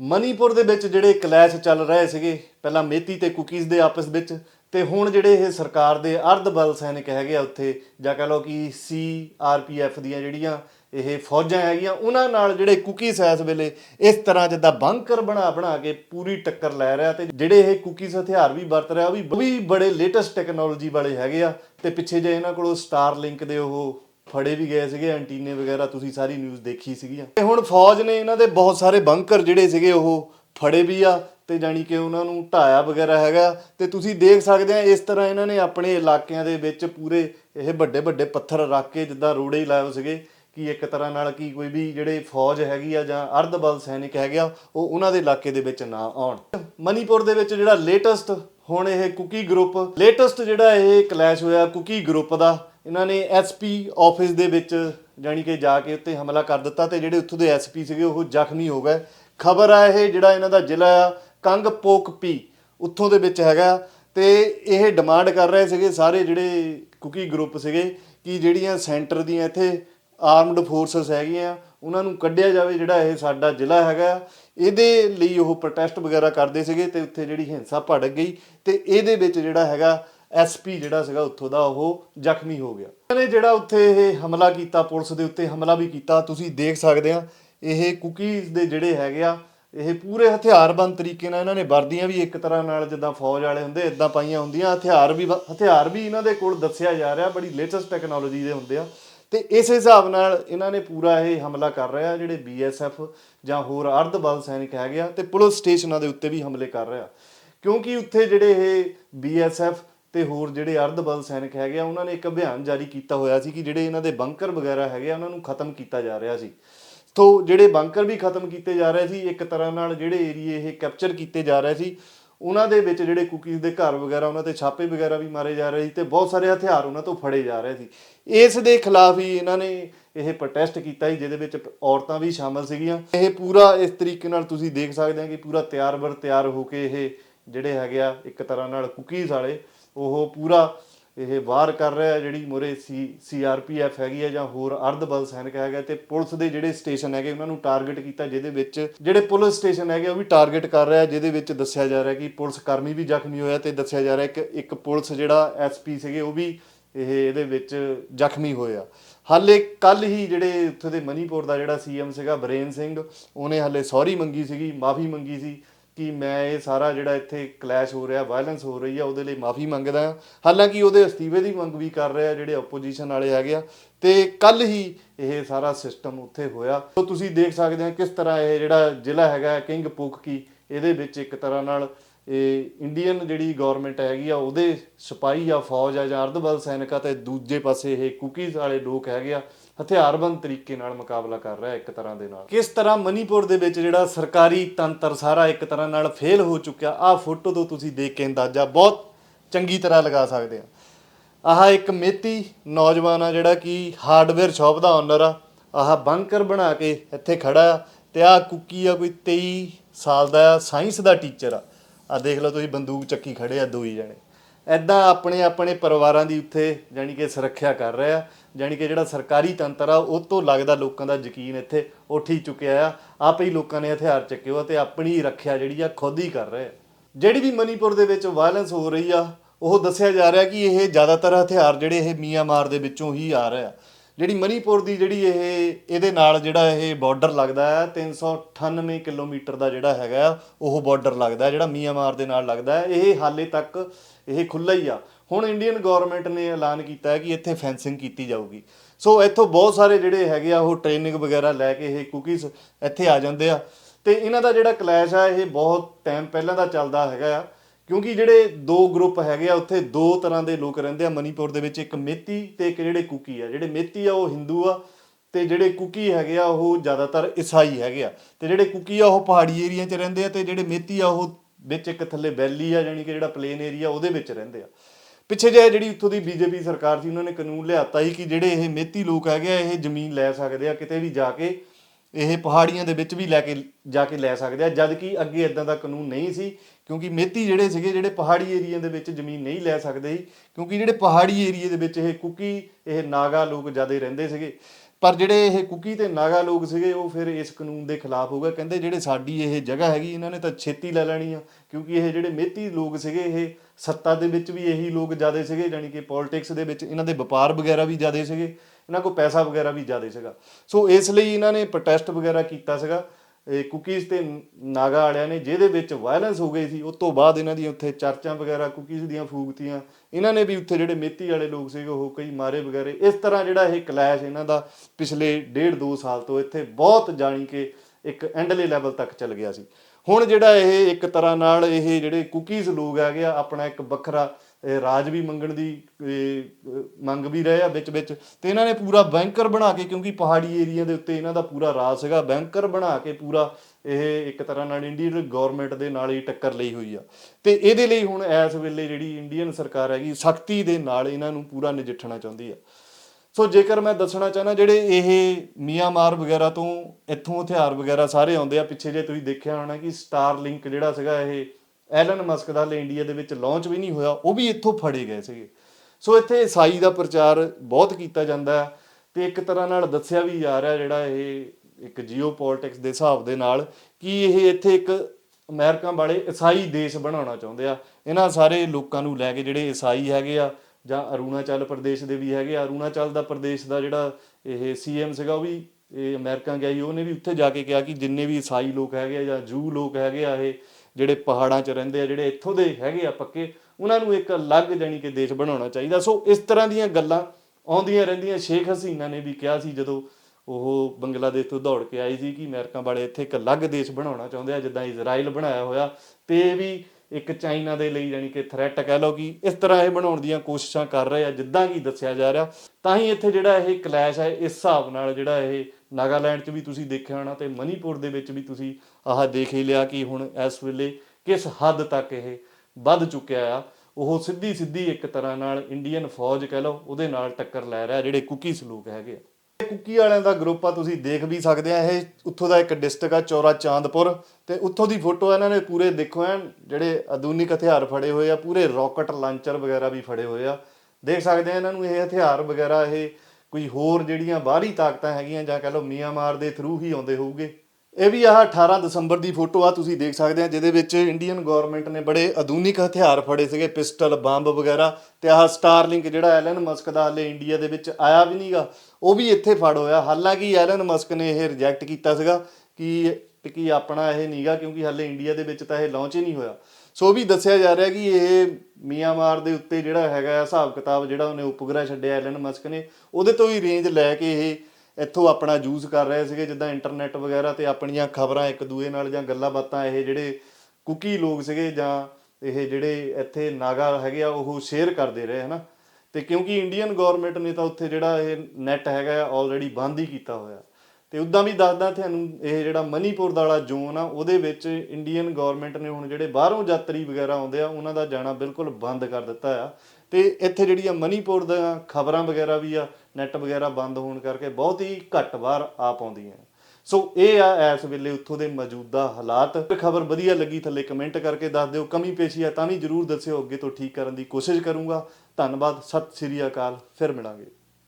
ਮਨੀਪੁਰ ਦੇ ਵਿੱਚ ਜਿਹੜੇ ਕਲੈਸ਼ ਚੱਲ ਰਹੇ ਸੀਗੇ, ਪਹਿਲਾਂ ਮੇਤੀ ਤੇ ਕੁਕੀਜ਼ ਦੇ ਆਪਸ ਵਿੱਚ, ਤੇ ਹੁਣ ਜਿਹੜੇ ਇਹ ਸਰਕਾਰ ਦੇ ਅਰਧ ਬਲ ਸੈਨਿਕ ਹੈਗੇ ਆ ਉੱਥੇ, ਜਾਂ ਕਹ ਲਓ ਕਿ ਸੀ ਆਰ ਪੀ ਆਰਪੀਐਫ ਦੀਆਂ ਜਿਹੜੀਆਂ ਇਹ ਫੌਜਾਂ ਹੈਗੀਆਂ, ਉਹਨਾਂ ਨਾਲ ਜਿਹੜੇ ਕੁਕੀਜ਼ ਇਸ ਵੇਲੇ, ਇਸ ਤਰ੍ਹਾਂ ਜਿੱਦਾਂ ਬੰਕਰ ਬਣਾ ਬਣਾ ਕੇ ਪੂਰੀ ਟੱਕਰ ਲੈ ਰਿਹਾ, ਤੇ ਜਿਹੜੇ ਇਹ ਕੁਕੀਜ਼ ਹਥਿਆਰ ਵੀ ਵਰਤ ਰਿਹਾ, ਉਹ ਵੀ ਉਹ ਵੀ ਬੜੇ ਲੇਟੈਸਟ ਟੈਕਨੋਲੋਜੀ ਵਾਲੇ ਹੈਗੇ ਆ, ਤੇ ਪਿੱਛੇ ਜੇ ਇਹਨਾਂ ਕੋਲੋਂ ਸਟਾਰ ਲਿੰਕ ਦੇ ਉਹ ਫੜੇ ਵੀ ਗਏ ਸੀਗੇ, ਐਂਟੀਨੇ ਵਗੈਰਾ ਤੁਸੀਂ ਸਾਰੀ ਨਿਊਜ਼ ਦੇਖੀ ਸੀਗੀ ਤੇ ਹੁਣ ਫੌਜ ਨੇ ਇਹਨਾਂ ਦੇ ਬਹੁਤ ਸਾਰੇ ਬੰਕਰ ਜਿਹੜੇ ਸੀਗੇ ਉਹ ਫੜੇ ਵੀ ਆ ਤੇ ਜਾਣੀ ਕਿ ਉਹਨਾਂ ਨੂੰ ਢਾਇਆ ਵਗੈਰਾ ਹੈਗਾ। ਤੇ ਤੁਸੀਂ ਦੇਖ ਸਕਦੇ ਆ, ਇਸ ਤਰ੍ਹਾਂ ਇਹਨਾਂ ਨੇ ਆਪਣੇ ਇਲਾਕਿਆਂ ਦੇ ਵਿੱਚ ਪੂਰੇ ਇਹ ਵੱਡੇ ਵੱਡੇ ਪੱਥਰ ਰੱਖ ਕੇ ਜਿੱਦਾਂ ਰੋੜੇ ਹੀ ਲਾਏ ਹੋਏ ਸੀਗੇ ਕਿ ਇੱਕ ਤਰ੍ਹਾਂ ਨਾਲ ਕੀ ਕੋਈ ਵੀ ਜਿਹੜੇ ਫੌਜ ਹੈਗੀ ਆ ਜਾਂ ਅਰਧ ਬਲ ਸੈਨਿਕ ਹੈਗੇ ਆ, ਉਹ ਉਹਨਾਂ ਦੇ ਇਲਾਕੇ ਦੇ ਵਿੱਚ ਨਾ ਆਉਣ। ਮਨੀਪੁਰ ਦੇ ਵਿੱਚ ਜਿਹੜਾ ਲੇਟੈਸਟ ਹੁਣ ਇਹ ਕੁਕੀ ਗਰੁੱਪ ਲੇਟੈਸਟ ਜਿਹੜਾ ਇਹ ਕਲੈਸ਼ ਹੋਇਆ ਕੁਕੀ ਗਰੁੱਪ ਦਾ ਇਹਨਾਂ ਨੇ ਐਸਪੀ ਆਫਿਸ ਦੇ ਵਿੱਚ ਜਾਣੀ ਕਿ ਜਾ ਕੇ ਉੱਤੇ ਹਮਲਾ ਕਰ ਦਿੱਤਾ ਤੇ ਜਿਹੜੇ ਉੱਥੋਂ ਦੇ ਐਸਪੀ ਸੀਗੇ ਉਹ ਜ਼ਖਮੀ ਹੋ ਗਏ। ਖਬਰ ਆ ਇਹ ਜਿਹੜਾ ਇਹਨਾਂ ਦਾ ਜ਼ਿਲ੍ਹਾ ਆ, ਕੰਗ ਕੰਗਪੋਕਪੀ ਉੱਥੋਂ ਦੇ ਵਿੱਚ ਹੈਗਾ। ਤੇ ਇਹ ਡਿਮਾਂਡ ਕਰ ਰਹੇ ਸੀਗੇ ਸਾਰੇ ਜਿਹੜੇ ਕੁਕੀ ਗਰੁੱਪ ਸੀਗੇ ਕਿ ਜਿਹੜੀਆਂ ਸੈਂਟਰ ਦੀਆਂ ਇੱਥੇ ਆਰਮਡ ਫੋਰਸਸ ਹੈਗੀਆਂ, ਉਹਨਾਂ ਨੂੰ ਕੱਢਿਆ ਜਾਵੇ ਜਿਹੜਾ ਇਹ ਸਾਡਾ ਜ਼ਿਲ੍ਹਾ ਹੈਗਾ। ਇਹਦੇ ਲਈ ਉਹ ਪ੍ਰੋਟੈਸਟ ਵਗੈਰਾ ਕਰਦੇ ਸੀਗੇ ਤੇ ਉੱਥੇ ਜਿਹੜੀ ਹਿੰਸਾ ਭੜਕ ਗਈ ਤੇ ਇਹਦੇ ਵਿੱਚ ਜਿਹੜਾ ਹੈਗਾ ਐਸਪੀ ਜਿਹੜਾ ਸੀਗਾ ਉੱਥੋਂ ਦਾ ਉਹ ਜ਼ਖਮੀ ਹੋ ਗਿਆ। ਨੇ ਜਿਹੜਾ ਉੱਥੇ ਇਹ ਹਮਲਾ ਕੀਤਾ, ਪੁਲਿਸ ਦੇ ਉੱਤੇ ਹਮਲਾ ਵੀ ਕੀਤਾ, ਤੁਸੀਂ ਦੇਖ ਸਕਦੇ ਆ, ਇਹ ਕੁਕੀਜ਼ ਦੇ ਜਿਹੜੇ ਹੈਗੇ ਆ, ਇਹ ਪੂਰੇ ਹਥਿਆਰਬੰਦ ਤਰੀਕੇ ਨਾਲ ਇਹਨਾਂ ਨੇ ਵਰਦੀਆਂ ਵੀ ਇੱਕ ਤਰ੍ਹਾਂ ਨਾਲ ਜਿੱਦਾਂ ਫੌਜ ਵਾਲੇ ਹੁੰਦੇ ਇਦਾਂ ਪਾਈਆਂ ਹੁੰਦੀਆਂ, ਹਥਿਆਰ ਵੀ ਵ- ਹਥਿਆਰ ਵੀ ਇਹਨਾਂ ਦੇ ਕੋਲ ਦੱਸਿਆ ਜਾ ਰਿਹਾ, ਬੜੀ ਲੇਟੈਸਟ ਟੈਕਨੋਲੋਜੀ ਦੇ ਹੁੰਦੇ ਆ। ਤੇ ਇਸ ਹਿਸਾਬ ਨਾਲ ਇਹਨਾਂ ਨੇ ਪੂਰਾ ਇਹ ਹਮਲਾ ਕਰ ਰਿਹਾ, ਜਿਹੜੇ ਬੀਐਸਐਫ ਜਾਂ ਹੋਰ ਅਰਧ ਬਲ ਸੈਨਿਕ ਹੈਗੇ ਆ, ਤੇ ਪੁਲਿਸ ਸਟੇਸ਼ਨਾਂ ਦੇ ਉੱਤੇ ਵੀ ਹਮਲੇ ਕਰ ਰਿਹਾ। ਕਿਉਂਕਿ ਉੱਥੇ ਜਿਹੜੇ ਇਹ ਬੀਐਸਐਫ ਤੇ ਹੋਰ ਜਿਹੜੇ ਅਰਧਬਲ ਸੈਨਿਕ ਹੈਗੇ ਆ, ਉਹਨਾਂ ਨੇ ਇੱਕ ਅਭਿਆਨ ਜਾਰੀ ਕੀਤਾ ਹੋਇਆ ਸੀ ਕਿ ਜਿਹੜੇ ਇਹਨਾਂ ਦੇ ਬੰਕਰ ਵਗੈਰਾ ਹੈਗੇ ਆ, ਉਹਨਾਂ ਨੂੰ ਖਤਮ ਕੀਤਾ ਜਾ ਰਿਹਾ ਸੀ। ਤੋ ਜਿਹੜੇ ਬੰਕਰ ਵੀ ਖਤਮ ਕੀਤੇ ਜਾ ਰਹੇ ਸੀ, ਇੱਕ ਤਰ੍ਹਾਂ ਨਾਲ ਜਿਹੜੇ ਏਰੀਏ ਇਹ ਕੈਪਚਰ ਕੀਤੇ ਜਾ ਰਹੇ ਸੀ, ਉਹਨਾਂ ਦੇ ਵਿੱਚ ਜਿਹੜੇ ਕੁਕੀਜ਼ ਦੇ ਘਰ ਵਗੈਰਾ, ਉਹਨਾਂ ਤੇ ਛਾਪੇ ਵਗੈਰਾ ਵੀ ਮਾਰੇ ਜਾ ਰਹੇ ਸੀ ਤੇ ਬਹੁਤ ਸਾਰੇ ਹਥਿਆਰ ਉਹਨਾਂ ਤੋਂ ਫੜੇ ਜਾ ਰਹੇ ਸੀ। ਇਸ ਦੇ ਖਿਲਾਫ ਹੀ ਇਹਨਾਂ ਨੇ ਇਹ ਪ੍ਰੋਟੈਸਟ ਕੀਤਾ ਸੀ, ਜਿਹਦੇ ਵਿੱਚ ਔਰਤਾਂ ਵੀ ਸ਼ਾਮਲ ਸੀਗੀਆਂ। ਇਹ ਪੂਰਾ ਇਸ ਤਰੀਕੇ ਨਾਲ ਤੁਸੀਂ ਦੇਖ ਸਕਦੇ ਆ ਕਿ ਪੂਰਾ ਤਿਆਰ ਬਰ ਤਿਆਰ ਹੋ ਕੇ ਇਹ ਜਿਹੜੇ ਹੈਗੇ ਆ, ਇੱਕ ਤਰ੍ਹਾਂ ਨਾਲ ਕੁਕੀਜ਼ ਵਾਲੇ ਉਹ ਪੂਰਾ ਇਹ ਵਾਰ ਕਰ ਰਿਹਾ ਜਿਹੜੀ ਮੁਰੇ ਸੀ ਸੀਆਰਪੀਐਫ ਹੈਗੀ ਹੈ ਜਾਂ ਹੋਰ ਅਰਧ ਬਲ ਸੈਨਿਕ ਹੈਗਾ ਤੇ ਪੁਲਿਸ ਦੇ ਜਿਹੜੇ ਸਟੇਸ਼ਨ ਹੈਗੇ, ਉਹਨਾਂ ਨੂੰ ਟਾਰਗੇਟ ਕੀਤਾ, ਜਿਹਦੇ ਵਿੱਚ ਜਿਹੜੇ ਪੁਲਿਸ ਸਟੇਸ਼ਨ ਹੈਗੇ, ਉਹ ਵੀ ਟਾਰਗੇਟ ਕਰ ਰਿਹਾ ਜਿਹਦੇ ਵਿੱਚ ਦੱਸਿਆ ਜਾ ਰਿਹਾ ਕਿ ਪੁਲਿਸ ਕਰਮੀ ਵੀ ਜ਼ਖਮੀ ਹੋਇਆ ਤੇ ਦੱਸਿਆ ਜਾ ਰਿਹਾ ਕਿ ਇੱਕ ਪੁਲਿਸ ਜਿਹੜਾ ਐਸਪੀ ਸੀਗੇ, ਉਹ ਵੀ ਇਹ ਇਹਦੇ ਵਿੱਚ ਜ਼ਖਮੀ ਹੋਇਆ। ਹਾਲੇ ਕੱਲ ਹੀ ਜਿਹੜੇ ਉੱਥੇ ਦੇ ਮਨੀਪੁਰ ਦਾ ਜਿਹੜਾ ਸੀਐਮ ਸੀਗਾ ਬਰੇਨ ਸਿੰਘ, ਉਹਨੇ ਹਾਲੇ ਸੌਰੀ ਮੰਗੀ ਸੀਗੀ, ਮਾਫੀ ਮੰਗੀ ਸੀ ਕਿ ਮੈਂ ਇਹ ਸਾਰਾ ਜਿਹੜਾ ਇੱਥੇ ਕਲੈਸ਼ ਹੋ ਰਿਹਾ ਵਾਇਲੈਂਸ ਹੋ ਰਹੀ ਆ, ਉਹਦੇ ਲਈ ਮਾਫੀ ਮੰਗਦਾ ਹਾਂ। ਹਾਲਾਂਕਿ ਉਹਦੇ ਅਸਤੀਫੇ ਦੀ ਮੰਗ ਵੀ ਕਰ ਰਿਹਾ, ਜਿਹੜੇ ਆਪੋਜੀਸ਼ਨ ਵਾਲੇ ਹੈਗੇ ਆ। ਤੇ ਕੱਲ ਹੀ ਇਹ ਸਾਰਾ ਸਿਸਟਮ ਉੱਥੇ ਹੋਇਆ। ਸੋ ਤੁਸੀਂ ਦੇਖ ਸਕਦੇ ਆ ਕਿਸ ਤਰ੍ਹਾਂ ਇਹ ਜਿਹੜਾ ਜ਼ਿਲ੍ਹਾ ਹੈਗਾ, ਕਿੰਗ ਪੁਕਕੀ ਇਹਦੇ ਵਿੱਚ ਇੱਕ ਤਰ੍ਹਾਂ ਨਾਲ ਇਹ ਇੰਡੀਅਨ ਜਿਹੜੀ ਗਵਰਨਮੈਂਟ ਹੈਗੀ ਆ, ਉਹਦੇ ਸਿਪਾਹੀ ਆ, ਫੌਜ ਆ, ਜਾਂ ਅਰਧਬਲ ਸੈਨਿਕ ਆ ਤੇ ਦੂਜੇ ਪਾਸੇ ਇਹ ਕੁਕੀਜ਼ ਵਾਲੇ ਲੋਕ ਹੈਗੇ ਆ ਹਥਿਆਰਬੰਦ ਤਰੀਕੇ ਨਾਲ ਮੁਕਾਬਲਾ ਕਰ ਰਿਹਾ ਇੱਕ ਤਰ੍ਹਾਂ ਦੇ ਨਾਲ। ਕਿਸ ਤਰ੍ਹਾਂ ਮਨੀਪੁਰ ਦੇ ਵਿੱਚ ਜਿਹੜਾ ਸਰਕਾਰੀ ਤੰਤਰ ਸਾਰਾ ਇੱਕ ਤਰ੍ਹਾਂ ਨਾਲ ਫੇਲ ਹੋ ਚੁੱਕਿਆ, ਆਹ ਫੋਟੋ ਤੋਂ ਤੁਸੀਂ ਦੇਖ ਕੇ ਅੰਦਾਜ਼ਾ ਬਹੁਤ ਚੰਗੀ ਤਰ੍ਹਾਂ ਲਗਾ ਸਕਦੇ ਆ। ਆਹ ਇੱਕ ਮੇਤੀ ਨੌਜਵਾਨ ਆ ਜਿਹੜਾ ਕਿ ਹਾਰਡਵੇਅਰ ਸ਼ਾਪ ਦਾ ਓਨਰ ਆ। ਆਹ ਬੰਕਰ ਬਣਾ ਕੇ ਇੱਥੇ ਖੜਾ ਆ ਤੇ ਆਹ ਕੁੱਕੀ ਆ ਕੋਈ 23 ਸਾਲ ਦਾ ਆ ਸਾਇੰਸ ਦਾ ਟੀਚਰ ਆ। ਆ ਦੇਖ ਲਓ ਤੁਸੀਂ, ਬੰਦੂਕ ਚੱਕੀ ਖੜੇ ਆ, ਦੋ ਹੀ ਜਣੇ। ਐਦਾਂ ਆਪਣੇ ਆਪਣੇ ਪਰਿਵਾਰਾਂ ਦੀ ਉੱਥੇ ਜਾਨੀ ਕਿ ਸੁਰੱਖਿਆ ਕਰ ਰਿਹਾ ਆ। ਜਾਨੀ ਕਿ ਜਿਹੜਾ ਸਰਕਾਰੀ ਤੰਤਰ ਆ, ਉਹ ਤੋਂ ਲੱਗਦਾ ਲੋਕਾਂ ਦਾ ਯਕੀਨ ਇੱਥੇ ਉੱਠ ਹੀ ਚੁੱਕਿਆ ਆ। ਆਪ ਹੀ ਲੋਕਾਂ ਨੇ ਹਥਿਆਰ ਚੱਕੇ ਹੋ ਤੇ ਆਪਣੀ ਰੱਖਿਆ ਜਿਹੜੀ ਆ, ਖੁਦ ਹੀ ਕਰ ਰਹੇ ਆ। ਜਿਹੜੀ ਵੀ ਮਨੀਪੁਰ ਦੇ ਵਿੱਚ ਵਾਇਲੈਂਸ ਹੋ ਰਹੀ ਆ, ਉਹ ਦੱਸਿਆ ਜਾ ਰਿਹਾ ਕਿ ਇਹ ਜ਼ਿਆਦਾਤਰ ਹਥਿਆਰ ਜਿਹੜੇ ਇਹ ਮੀਆਂਮਾਰ ਦੇ ਵਿੱਚੋਂ ਹੀ ਆ ਰਿਹਾ ਜਿਹੜੀ ਮਨੀਪੁਰ ਦੀ ਜਿਹੜੀ ਇਹ ਇਹਦੇ ਨਾਲ ਜਿਹੜਾ ਇਹ ਬਾਰਡਰ ਲੱਗਦਾ ਹੈ 398 ਕਿਲੋਮੀਟਰ ਦਾ ਜਿਹੜਾ ਹੈਗਾ ਆ, ਉਹ ਬਾਰਡਰ ਲੱਗਦਾ ਜਿਹੜਾ ਮੀਆਂਮਾਰ ਦੇ ਨਾਲ ਲੱਗਦਾ ਇਹ ਹਾਲੇ ਤੱਕ ਇਹ ਖੁੱਲਾ ਹੀ ਆ। ਹੁਣ ਇੰਡੀਅਨ ਗਵਰਨਮੈਂਟ ਨੇ ਐਲਾਨ ਕੀਤਾ ਹੈ ਕਿ ਇੱਥੇ ਫੈਂਸਿੰਗ ਕੀਤੀ ਜਾਊਗੀ। ਸੋ ਇੱਥੋਂ ਬਹੁਤ ਸਾਰੇ ਜਿਹੜੇ ਹੈਗੇ ਆ ਉਹ ਟ੍ਰੇਨਿੰਗ ਵਗੈਰਾ ਲੈ ਕੇ ਇਹ ਕੁਕੀਜ਼ ਇੱਥੇ ਆ ਜਾਂਦੇ ਆ। ਤੇ ਇਹਨਾਂ ਦਾ ਜਿਹੜਾ ਕਲੈਸ਼ ਆ ਇਹ ਬਹੁਤ ਟਾਈਮ ਪਹਿਲਾਂ ਦਾ ਚੱਲਦਾ ਹੈਗਾ ਆ। ਕਿਉਂਕਿ ਜਿਹੜੇ ਦੋ ਗਰੁੱਪ ਹੈਗੇ ਆ, ਉੱਥੇ ਦੋ ਤਰ੍ਹਾਂ ਦੇ ਲੋਕ ਰਹਿੰਦੇ ਆ। ਮਨੀਪੁਰ ਦੇ ਵਿੱਚ ਇੱਕ ਮੇਤੀ ਤੇ ਇੱਕ ਜਿਹੜੇ ਕੁਕੀ ਆ। ਜਿਹੜੇ ਮੇਤੀ ਆ, ਉਹ ਹਿੰਦੂ ਆ ਤੇ ਜਿਹੜੇ ਕੁਕੀ ਹੈਗੇ ਆ, ਉਹ ਜ਼ਿਆਦਾਤਰ ਈਸਾਈ ਹੈਗੇ ਆ। ਤੇ ਜਿਹੜੇ ਕੁਕੀ ਆ, ਉਹ ਪਹਾੜੀ ਏਰੀਆ 'ਚ ਰਹਿੰਦੇ ਆ ਤੇ ਜਿਹੜੇ ਮੇਤੀ ਆ, ਉਹ ਵਿੱਚ ਇੱਕ ਥੱਲੇ ਵੈਲੀ ਆ ਜਾਨੀ ਕਿ ਜਿਹੜਾ ਪਲੇਨ ਏਰੀਆ ਉਹਦੇ ਵਿੱਚ ਰਹਿੰਦੇ ਆ। ਪਿੱਛੇ ਜੇ ਜਿਹੜੀ ਉੱਥੋਂ ਦੀ ਬੀਜੇਪੀ ਸਰਕਾਰ ਸੀ, ਉਹਨਾਂ ਨੇ ਕਾਨੂੰਨ ਲਿਆਤਾ ਸੀ ਕਿ ਜਿਹੜੇ ਇਹ ਮੇਤੀ ਲੋਕ ਹੈਗੇ ਆ, ਇਹ ਜ਼ਮੀਨ ਲੈ ਸਕਦੇ ਆ, ਕਿਤੇ ਵੀ ਜਾ ਕੇ ਇਹ ਪਹਾੜੀਆਂ ਦੇ ਵਿੱਚ ਵੀ ਲੈ ਕੇ, ਜਾ ਕੇ ਲੈ ਸਕਦੇ ਆ, ਜਦ ਕਿ ਅੱਗੇ ਇਦਾਂ ਦਾ ਕਾਨੂੰਨ ਨਹੀਂ ਸੀ, ਕਿਉਂਕਿ ਮੇਤੀ ਜਿਹੜੇ ਸੀਗੇ, ਜਿਹੜੇ ਪਹਾੜੀ ਏਰੀਆ ਦੇ ਵਿੱਚ ਜ਼ਮੀਨ ਨਹੀਂ ਲੈ ਸਕਦੇ ਸੀ, ਕਿਉਂਕਿ ਜਿਹੜੇ ਪਹਾੜੀ ਏਰੀਆ ਦੇ ਵਿੱਚ ਇਹ ਕੁਕੀ, ਇਹ ਨਾਗਾ ਲੋਕ ਜ਼ਿਆਦਾ ਰਹਿੰਦੇ ਸੀਗੇ, ਪਰ ਜਿਹੜੇ ਇਹ ਕੁਕੀ ਤੇ ਨਾਗਾ ਲੋਕ ਸੀਗੇ, ਉਹ ਫਿਰ ਇਸ ਕਾਨੂੰਨ ਦੇ ਖਿਲਾਫ ਹੋ ਕਹਿੰਦੇ ਜਿਹੜੇ ਸਾਡੀ ਇਹ ਜਗ੍ਹਾ ਹੈਗੀ, ਇਹਨਾਂ ਨੇ ਤਾਂ ਛੇਤੀ ਲੈ ਲੈਣੀ ਆ, ਕਿਉਂਕਿ ਇਹ ਜਿਹੜੇ ਮਿਹਤੀ ਲੋਕ ਸੀਗੇ, ਇਹ ਸੱਤਾ ਦੇ ਵਿੱਚ ਵੀ ਇਹੀ ਲੋਕ ਜ਼ਿਆਦੇ ਸੀਗੇ, ਜਾਣੀ ਕਿ ਪੋਲਿਟਿਕਸ ਦੇ ਵਿੱਚ ਇਹਨਾਂ ਦੇ ਵਪਾਰ ਵਗੈਰਾ ਵੀ ਜ਼ਿਆਦਾ ਸੀਗੇ ਇਹਨਾਂ ਕੋਲ ਪੈਸਾ ਵਗੈਰਾ ਵੀ ਜ਼ਿਆਦਾ ਸੀਗਾ। ਸੋ ਇਸ ਲਈ ਇਹਨਾਂ ਨੇ ਪ੍ਰੋਟੈਸਟ ਵਗੈਰਾ ਕੀਤਾ ਸੀਗਾ। ਇਹ ਕੁਕੀਜ਼ ਤੇ ਨਾਗਾ ਵਾਲਿਆਂ ਨੇ, ਜਿਹਦੇ ਵਿੱਚ ਵਾਇਲੈਂਸ ਹੋ ਗਈ ਸੀ, ਉਸ ਤੋਂ ਬਾਅਦ ਇਹਨਾਂ ਦੀਆਂ ਉੱਥੇ ਚਰਚਾਂ ਵਗੈਰਾ ਕੁਕੀਜ਼ ਦੀਆਂ ਫੂਕਤੀਆਂ, ਇਹਨਾਂ ਨੇ ਵੀ ਉੱਥੇ ਜਿਹੜੇ ਮੇਤੀ ਵਾਲੇ ਲੋਕ ਸੀਗੇ, ਉਹ ਕਈ ਮਾਰੇ ਵਗੈਰੇ। ਇਸ ਤਰ੍ਹਾਂ ਜਿਹੜਾ ਇਹ ਕਲੈਸ਼ ਇਹਨਾਂ ਦਾ ਪਿਛਲੇ ਡੇਢ ਦੋ ਸਾਲ ਤੋਂ ਇੱਥੇ ਬਹੁਤ ਜਾਣੀ ਕਿ ਇੱਕ ਐਂਡਲੇ ਲੈਵਲ ਤੱਕ ਚੱਲ ਗਿਆ ਸੀ। ਹੁਣ ਜਿਹੜਾ ਇਹ ਇੱਕ ਤਰ੍ਹਾਂ ਨਾਲ ਇਹ ਜਿਹੜੇ ਕੁਕੀਜ਼ ਲੋਕ ਹੈਗੇ ਆ, ਆਪਣਾ ਇੱਕ ਵੱਖਰਾ ਰਾਜ ਵੀ ਮੰਗਣ ਦੀ ਮੰਗ ਵੀ ਰਹੇ ਆ ਵਿੱਚ ਵਿੱਚ। ਤੇ ਇਹਨਾਂ ਨੇ ਪੂਰਾ ਬੈਂਕਰ ਬਣਾ ਕੇ, ਕਿਉਂਕਿ ਪਹਾੜੀ ਏਰੀਆ ਦੇ ਉੱਤੇ ਇਹਨਾਂ ਦਾ ਪੂਰਾ ਰਾਜ ਸੀਗਾ, ਬੈਂਕਰ ਬਣਾ ਕੇ ਪੂਰਾ ਇਹ ਇੱਕ ਤਰ੍ਹਾਂ ਨਾਲ ਇੰਡੀਅਨ ਗਵਰਨਮੈਂਟ ਦੇ ਨਾਲ ਹੀ ਟੱਕਰ ਲਈ ਹੋਈ ਆ। ਤੇ ਇਹਦੇ ਲਈ ਹੁਣ ਇਸ ਵੇਲੇ ਜਿਹੜੀ ਇੰਡੀਅਨ ਸਰਕਾਰ ਹੈਗੀ, ਸਖਤੀ ਦੇ ਨਾਲ ਇਹਨਾਂ ਨੂੰ ਪੂਰਾ ਨਜਿੱਠਣਾ ਚਾਹੁੰਦੀ ਆ। ਸੋ ਜੇਕਰ ਮੈਂ ਦੱਸਣਾ ਚਾਹਨਾ ਜਿਹੜੇ ਇਹ ਮੀਆਂਮਾਰ ਵਗੈਰਾ ਤੋਂ ਇੱਥੋਂ ਹਥਿਆਰ ਵਗੈਰਾ ਸਾਰੇ ਆਉਂਦੇ ਆ, ਪਿੱਛੇ ਜੇ ਤੁਸੀਂ ਦੇਖਿਆ ਹੋਣਾ ਕਿ ਸਟਾਰ ਲਿੰਕ ਜਿਹੜਾ ਸੀਗਾ, ਇਹ ਐਲਨ ਮਸਕ ਦਾ ਹਲੇ ਇੰਡੀਆ ਦੇ ਵਿੱਚ ਲਾਂਚ ਵੀ ਨਹੀਂ ਹੋਇਆ, ਉਹ ਵੀ ਇੱਥੋਂ ਫੜੇ ਗਏ ਸੀਗੇ। ਸੋ ਇੱਥੇ ਈਸਾਈ ਦਾ ਪ੍ਰਚਾਰ ਬਹੁਤ ਕੀਤਾ ਜਾਂਦਾ ਹੈ ਤੇ ਇੱਕ ਤਰ੍ਹਾਂ ਨਾਲ ਦੱਸਿਆ ਵੀ ਜਾ ਰਿਹਾ ਜਿਹੜਾ ਇਹ ਇੱਕ ਜੀਓਪੋਲਿਟਿਕਸ ਦੇ ਹਿਸਾਬ ਦੇ ਨਾਲ ਕਿ ਇਹ ਇੱਥੇ ਇੱਕ ਅਮਰੀਕਾ ਵਾਲੇ ਈਸਾਈ ਦੇਸ਼ ਬਣਾਉਣਾ ਚਾਹੁੰਦੇ ਆ। ਇਹਨਾਂ ਸਾਰੇ ਲੋਕਾਂ ਨੂੰ ਲੈ ਕੇ ਜਿਹੜੇ ਈਸਾਈ ਹੈਗੇ ਆ ਜਾਂ ਅਰੁਣਾਚਲ ਪ੍ਰਦੇਸ਼ ਦੇ ਵੀ ਹੈਗੇ ਆ। ਅਰੁਣਾਚਲ ਦਾ ਪ੍ਰਦੇਸ਼ ਦਾ ਜਿਹੜਾ ਇਹ ਸੀਐਮ ਸੀਗਾ, ਉਹ ਵੀ ਇਹ ਅਮਰੀਕਾ ਗਿਆ ਸੀ। ਉਹਨੇ ਵੀ ਉੱਥੇ ਜਾ ਕੇ ਕਿਹਾ ਕਿ ਜਿੰਨੇ ਵੀ ਈਸਾਈ ਲੋਕ ਹੈਗੇ ਆ ਜਾਂ ਜੂ ਲੋਕ ਹੈਗੇ ਆ ਇਹ ਜਿਹੜੇ ਪਹਾੜਾਂ 'ਚ ਰਹਿੰਦੇ ਆ, ਜਿਹੜੇ ਇੱਥੋਂ ਦੇ ਹੈਗੇ ਆ ਪੱਕੇ, ਉਹਨਾਂ ਨੂੰ ਇੱਕ ਅਲੱਗ ਜਾਣੀ ਕਿ ਦੇਸ਼ ਬਣਾਉਣਾ ਚਾਹੀਦਾ। ਸੋ ਇਸ ਤਰ੍ਹਾਂ ਦੀਆਂ ਗੱਲਾਂ ਆਉਂਦੀਆਂ ਰਹਿੰਦੀਆਂ। ਸ਼ੇਖ ਹਸੀਨਾ ਨੇ ਵੀ ਕਿਹਾ ਸੀ ਜਦੋਂ ਉਹ ਬੰਗਲਾਦੇਸ਼ ਤੋਂ ਦੌੜ ਕੇ ਆਈ ਸੀ ਕਿ ਅਮਰੀਕਾ ਵਾਲੇ ਇੱਥੇ ਇੱਕ ਅਲੱਗ ਦੇਸ਼ ਬਣਾਉਣਾ ਚਾਹੁੰਦੇ ਆ, ਜਿੱਦਾਂ ਇਜ਼ਰਾਈਲ ਬਣਾਇਆ ਹੋਇਆ। ਤੇ ਇਹ ਵੀ ਇੱਕ ਚਾਈਨਾ ਦੇ ਲਈ ਜਾਣੀ ਕਿ ਥ੍ਰੈਟ ਕਹਿ ਲਓ ਕਿ ਇਸ ਤਰ੍ਹਾਂ ਇਹ ਬਣਾਉਣ ਦੀਆਂ ਕੋਸ਼ਿਸ਼ਾਂ ਕਰ ਰਹੇ ਆ, ਜਿੱਦਾਂ ਕਿ ਦੱਸਿਆ ਜਾ ਰਿਹਾ। ਤਾਂ ਹੀ ਇੱਥੇ ਜਿਹੜਾ ਇਹ ਕਲੈਸ਼ ਹੈ ਇਸ ਹਿਸਾਬ ਨਾਲ ਜਿਹੜਾ ਇਹ ਨਾਗਾਲੈਂਡ 'ਚ ਵੀ ਤੁਸੀਂ ਦੇਖਿਆ ਹੋਣਾ ਤੇ ਮਨੀਪੁਰ ਦੇ ਵਿੱਚ ਵੀ ਤੁਸੀਂ ਆਹ ਦੇਖ ਹੀ ਲਿਆ ਕਿ ਹੁਣ ਇਸ ਵੇਲੇ ਕਿਸ ਹੱਦ ਤੱਕ ਇਹ ਵੱਧ ਚੁੱਕਿਆ ਆ। ਉਹ ਸਿੱਧੀ ਸਿੱਧੀ ਇੱਕ ਤਰ੍ਹਾਂ ਨਾਲ ਇੰਡੀਅਨ ਫੌਜ ਕਹਿ ਲਓ, ਉਹਦੇ ਨਾਲ ਟੱਕਰ ਲੈ ਰਿਹਾ, ਜਿਹੜੇ ਕੁਕੀ ਸਲੂਕ ਹੈਗੇ ਆ। ਇਹ ਕੁੱਕੀ ਵਾਲਿਆਂ ਦਾ ਗਰੁੱਪ ਆ, ਤੁਸੀਂ ਦੇਖ ਵੀ ਸਕਦੇ ਆ, ਇਹ ਉੱਥੋਂ ਦਾ ਇੱਕ ਡਿਸਟ੍ਰਿਕਟ ਆ, ਚੌਰਾ ਚਾਂਦਪੁਰ। ਤੇ ਉੱਥੋਂ ਦੀ ਫੋਟੋ ਇਹਨਾਂ ਨੇ ਪੂਰੇ ਦੇਖੋ ਐਨ, ਜਿਹੜੇ ਆਧੁਨਿਕ ਹਥਿਆਰ ਫੜੇ ਹੋਏ ਆ, ਪੂਰੇ ਰਾਕਟ ਲਾਂਚਰ ਵਗੈਰਾ ਵੀ ਫੜੇ ਹੋਏ ਆ। ਦੇਖ ਸਕਦੇ ਆ ਇਹਨਾਂ ਨੂੰ ਇਹ ਹਥਿਆਰ ਵਗੈਰਾ, ਇਹ ਕੋਈ ਹੋਰ ਜਿਹੜੀਆਂ ਬਾਹਰੀ ਤਾਕਤਾਂ ਹੈਗੀਆਂ ਜਾਂ ਕਹ ਲਓ ਮਿਆਂਮਾਰ ਦੇ ਥਰੂ ਹੀ ਆਉਂਦੇ ਹੋਊਗੇ। ਇਹ ਵੀ ਆਹ 18 ਦਸੰਬਰ ਦੀ ਫੋਟੋ ਆ, ਤੁਸੀਂ ਦੇਖ ਸਕਦੇ ਆ, ਜਿਹਦੇ ਵਿੱਚ ਇੰਡੀਅਨ ਗਵਰਨਮੈਂਟ ਨੇ ਬੜੇ ਆਧੁਨਿਕ ਹਥਿਆਰ ਫੜੇ ਸੀਗੇ, ਪਿਸਟਲ, ਬੰਬ ਵਗੈਰਾ, ਤੇ ਆਹ ਸਟਾਰਲਿੰਕ ਜਿਹੜਾ ਐਲਨ ਮਸਕ ਦਾ ਹਲੇ ਇੰਡੀਆ ਦੇ ਵਿੱਚ ਆਇਆ ਵੀ ਨਹੀਂਗਾ ਉਹ ਵੀ ਇੱਥੇ ਫੜ ਹੋਇਆ। ਹਾਲਾਂਕਿ ਐਲਨ ਮਸਕ ਨੇ ਇਹ ਰਿਜੈਕਟ ਕੀਤਾ ਸੀਗਾ ਕਿ ਕਿ ਆਪਣਾ ਇਹ ਨਹੀਂਗਾ ਕਿਉਂਕਿ ਹਲੇ ਇੰਡੀਆ ਦੇ ਵਿੱਚ ਤਾਂ ਇਹ ਲਾਂਚ ਹੀ ਨਹੀਂ ਹੋਇਆ। ਸੋ ਵੀ ਦੱਸਿਆ ਜਾ ਰਿਹਾ ਕਿ ਇਹ ਮੀਆਂਮਾਰ ਦੇ ਉੱਤੇ ਜਿਹੜਾ ਹੈਗਾ ਹਿਸਾਬ ਕਿਤਾਬ ਜਿਹੜਾ ਉਹਨੇ ਉਪਗ੍ਰਹਿ ਛੱਡਿਆ ਐਲਨ ਮਸਕ ਨੇ, ਉਹਦੇ ਤੋਂ ਹੀ ਰੇਂਜ ਲੈ ਕੇ ਇਹ ਇੱਥੋਂ ਆਪਣਾ ਯੂਜ਼ ਕਰ ਰਹੇ ਸੀਗੇ, ਜਿੱਦਾਂ ਇੰਟਰਨੈਟ ਵਗੈਰਾ ਤੇ ਆਪਣੀਆਂ ਖਬਰਾਂ ਇੱਕ ਦੂਏ ਨਾਲ ਜਾਂ ਗੱਲਾਂ ਬਾਤਾਂ ਇਹ ਜਿਹੜੇ ਕੁਕੀ ਲੋਕ ਸੀਗੇ ਜਾਂ ਇਹ ਜਿਹੜੇ ਇੱਥੇ ਨਾਗਾ ਹੈਗੇ ਆ, ਉਹ ਸ਼ੇਅਰ ਕਰਦੇ ਰਹੇ, ਹਨਾ? ਤੇ ਕਿਉਂਕਿ ਇੰਡੀਅਨ ਗਵਰਨਮੈਂਟ ਨੇ ਤਾਂ ਉੱਥੇ ਜਿਹੜਾ ਇਹ ਨੈਟ ਹੈਗਾ ਆਲਰੇਡੀ ਬੰਦ ਹੀ ਕੀਤਾ ਹੋਇਆ। ਤੇ ਉਦਾਂ ਵੀ ਦੱਸਦਾ ਤੁਹਾਨੂੰ, ਇਹ ਜਿਹੜਾ ਮਨੀਪੁਰ ਦਾ ਵਾਲਾ ਜ਼ੋਨ ਆ, ਉਹਦੇ ਵਿੱਚ ਇੰਡੀਅਨ ਗਵਰਨਮੈਂਟ ਨੇ ਹੁਣ ਜਿਹੜੇ ਬਾਹਰੋਂ ਯਾਤਰੀ ਵਗੈਰਾ ਆਉਂਦੇ ਆ, ਉਹਨਾਂ ਦਾ ਜਾਣਾ ਬਿਲਕੁਲ ਬੰਦ ਕਰ ਦਿੱਤਾ ਆ। ਤੇ ਇੱਥੇ ਜਿਹੜੀ ਆ ਮਨੀਪੁਰ ਦਾ ਖਬਰਾਂ ਵਗੈਰਾ ਵੀ ਆ ਨੈਟ ਵਗੈਰਾ ਬੰਦ ਹੋਣ ਕਰਕੇ ਬਹੁਤ ਹੀ ਘੱਟ ਵਾਰ ਆ ਪਾਉਂਦੀਆਂ ਸੋ ਇਹ ਆ, ਇਸ ਵੇਲੇ ਉੱਥੋਂ ਦੇ ਮੌਜੂਦਾ ਹਾਲਾਤ। ਖਬਰ ਵਧੀਆ ਲੱਗੀ ਥੱਲੇ ਕਮੈਂਟ ਕਰਕੇ ਦੱਸ ਦਿਓ, ਕਮੀ ਪੇਸ਼ੀ ਆ ਤਾਂ ਵੀ ਜਰੂਰ ਦੱਸਿਓ, ਅੱਗੇ ਤੋਂ ਠੀਕ ਕਰਨ ਦੀ ਕੋਸ਼ਿਸ਼ ਕਰੂੰਗਾ। ਧੰਨਵਾਦ, ਸਤਿ ਸ੍ਰੀ ਅਕਾਲ, ਫਿਰ ਮਿਲਾਂਗੇ।